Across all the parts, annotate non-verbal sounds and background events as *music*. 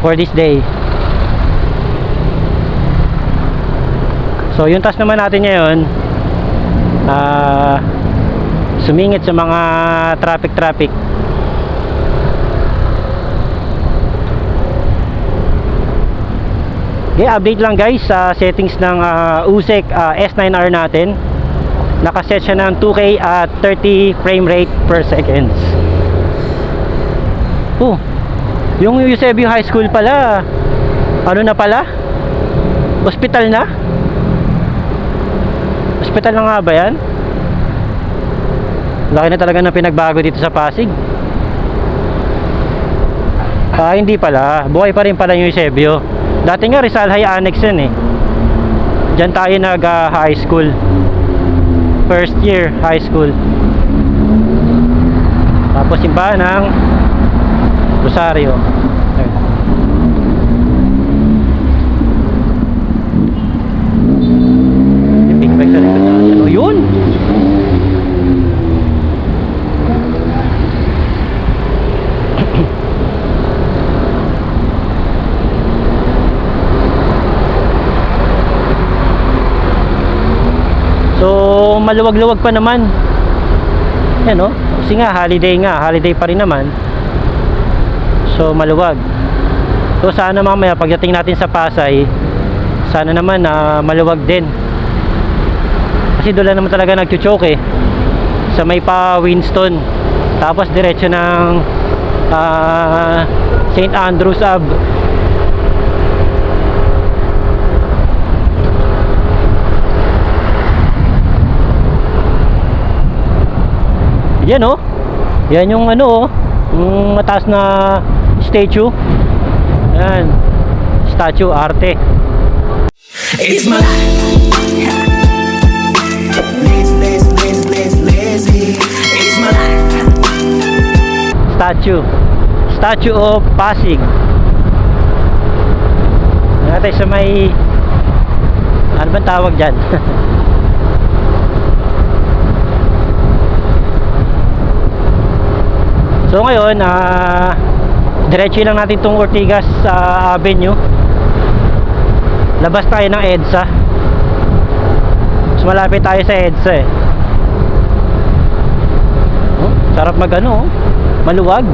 for this day. So yung task naman natin ngayon ah sumingit sa mga traffic traffic Okay, update lang guys sa settings ng ah, USEC ah, S9R natin. Nakaset siya ng 2K at 30 frame rate per seconds. Oh, yung Eusebio High School pala, ano na pala? Hospital na? Hospital na nga ba yan? Laki na talaga ng pinagbago dito sa Pasig. Ah, hindi pala. Buhay pa rin pala yung Eusebio. Dati nga Rizal High Annex yan eh. Diyan tayo nag ah, high school. First year high school. Tapos simbahan ng Rosario. Ayun. Yung bag sa likod. Oh, yun! So, maluwag-luwag pa naman. Yan no? Kasi nga, holiday nga. Holiday pa rin naman. So, maluwag. So, sana mamaya pagdating natin sa Pasay, sana naman na maluwag din. Kasi doon naman talaga nagchuchoke eh. Sa may pa Winston. Tapos diretso ng ah, St. Andrews Ave. Yan oh. Yan yung ano oh. Yung mataas na statue. Yan. Statue arte. It's my life. Statue. Statue of Pasig. Natin sa may ano bang tawag dyan? *laughs* so ngayon, ah diretso lang natin tong Ortigas sa Avenue. Labas tayo ng EDSA. Mas malapit tayo sa EDSA eh. Oh, sarap mag ano, oh. maluwag.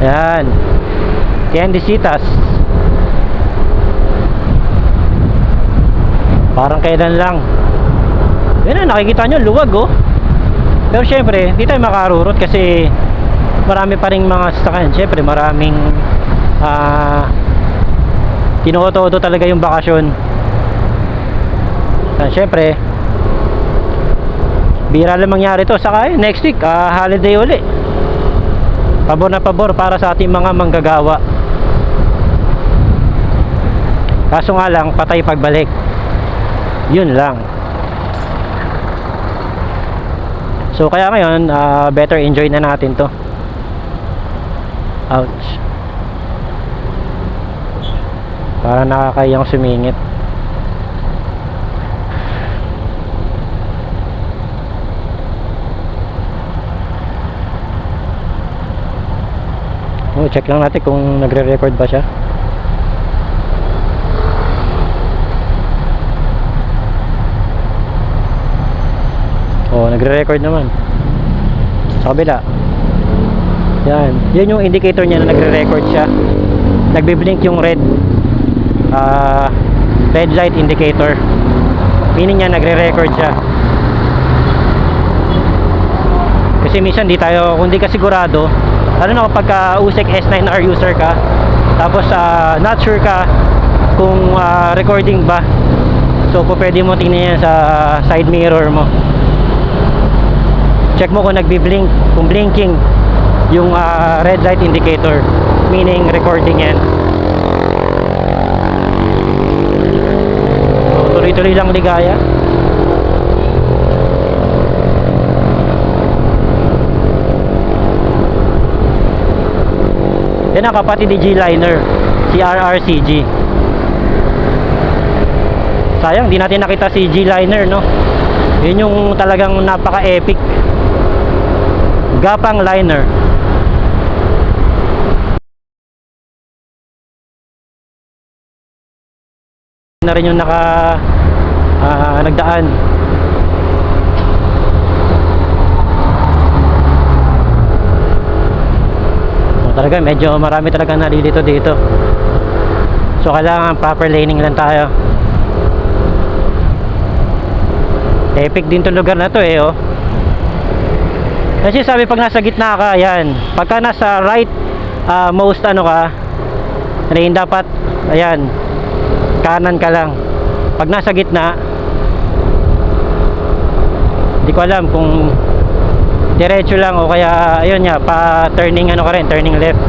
Yan. Tiendesitas. Parang kailan lang. Yan na, nakikita nyo, luwag oh. Pero syempre, hindi tayo makarurot kasi marami pa rin mga sasakyan. Syempre, maraming ah tinuotodo talaga yung bakasyon. Ah, syempre, bira lang mangyari to. Saka eh, next week, ah, holiday uli. Pabor na pabor para sa ating mga manggagawa. Kaso nga lang, patay pagbalik. Yun lang. So kaya ngayon, ah, better enjoy na natin to. Ouch. Para nakakayang sumingit. Oh, check lang natin kung nagre-record ba siya. Oh, nagre-record naman. Sa kabila. Yan. Yan yung indicator niya na nagre-record siya. Nagbi-blink yung red ah red light indicator. Meaning niya nagre-record siya. Kasi minsan di tayo, kung di ka sigurado, ano na kapag ka USEC S9R user ka, tapos ah, not sure ka kung ah, recording ba. So, po pwede mo tingnan yan sa side mirror mo check mo kung nagbi-blink kung blinking yung ah, red light indicator meaning recording yan. Tuloy-tuloy lang ligaya. Yan ang kapatid ni G-Liner si RRCG sayang di natin nakita si G-Liner no? Yun yung talagang napaka-epic Gapang Liner. na rin yung naka ah, nagdaan. So, talaga medyo marami talaga nalilito dito. So kailangan proper laning lang tayo. Epic din to lugar na to eh oh kasi sabi pag nasa gitna ka yan pagka nasa right ah, most ano ka rin dapat ayan kanan ka lang. Pag nasa gitna hindi ko alam kung diretso lang o kaya ayun nga pa turning ano ka rin turning left.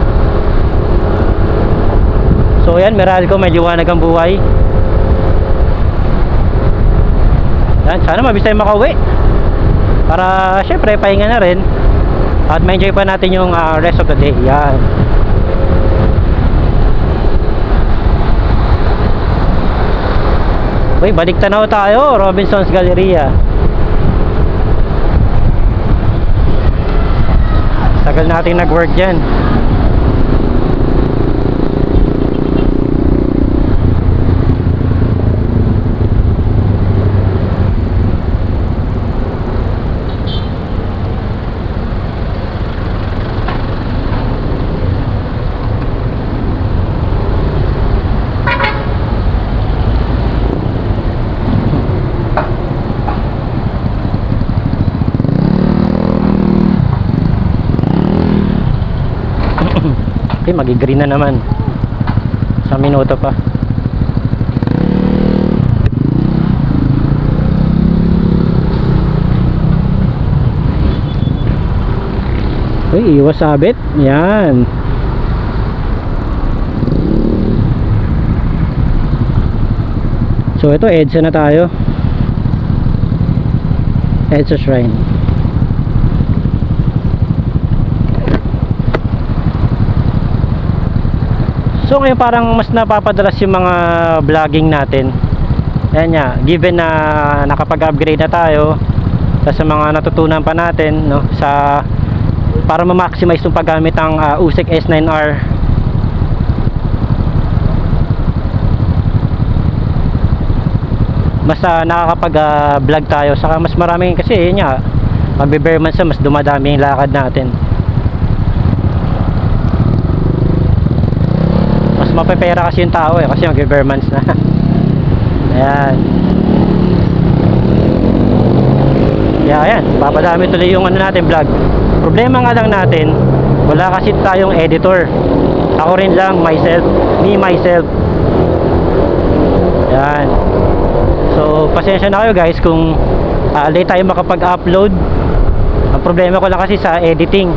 So yan Meralco may liwanag ang buhay. Yan sana mabis tayo makauwi para syempre pahinga na rin at ma-enjoy pa natin yung ah, rest of the day yan Uy, balik tanaw tayo, Robinson's Galleria. Tagal nating nag-work dyan. Okay, magigreen na naman. Sa minuto pa. Uy, iwas sabit. Yan. So ito, EDSA na tayo. EDSA Shrine. So ngayon parang mas napapadalas yung mga vlogging natin. Ayan nga, given na nakapag-upgrade na tayo sa mga natutunan pa natin no sa para ma-maximize yung paggamit ng uh, USIC S9R mas uh, nakakapag-vlog tayo saka mas maraming kasi yun nga magbe-bare months na mas dumadami yung lakad natin mas mapepera kasi yung tao eh kasi mag-bare months na. *laughs* Ayan. Kaya ayan. Papadami tuloy yung ano natin vlog. Problema nga lang natin wala kasi tayong editor. Ako rin lang myself. Me myself. Ayan. So pasensya na kayo guys kung uh, late tayo makapag-upload. Ang problema ko lang kasi sa editing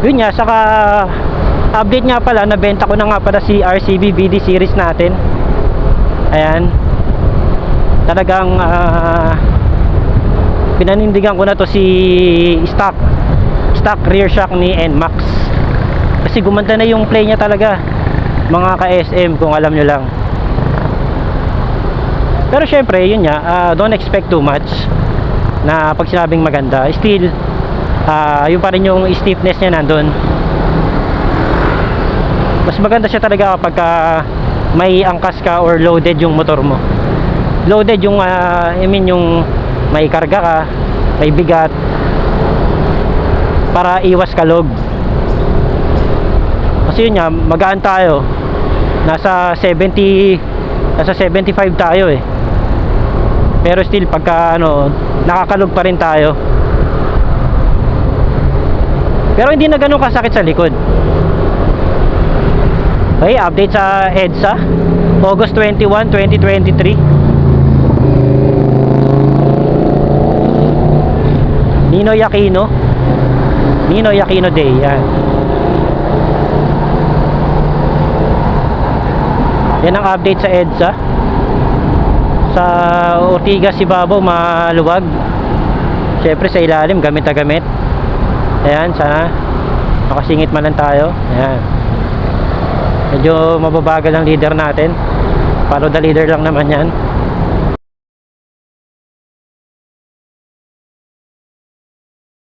yun nga saka update nga pala nabenta ko na nga pala si RCB BD series natin. Ayan. Talagang ah, pinanindigan ko na to si stock stock rear shock ni NMAX. Kasi gumanda na yung play niya talaga mga ka-SM kung alam nyo lang. Pero syempre yun nga ah, don't expect too much na pag sinabing maganda still ah yung pa rin yung stiffness niya nandun. Mas maganda siya talaga kapag ah, may angkas ka or loaded yung motor mo. Loaded yung ah, I mean yung may karga ka may bigat para iwas kalog kasi yun nga magaan tayo. Nasa 70 nasa 75 tayo eh. Pero still pagka ano nakakalog pa rin tayo pero hindi na ganun kasakit sa likod. Okay, update sa EDSA. August 21, 2023. Ninoy Aquino. Ninoy Aquino Day. Yan. Yan ang update sa EDSA. Sa Ortigas Sibabaw, maluwag. Siyempre sa ilalim, gamit na gamit. Ayan, sana makasingit man lang tayo. Ayan. Medyo mababagal ang leader natin. Follow the leader lang naman yan.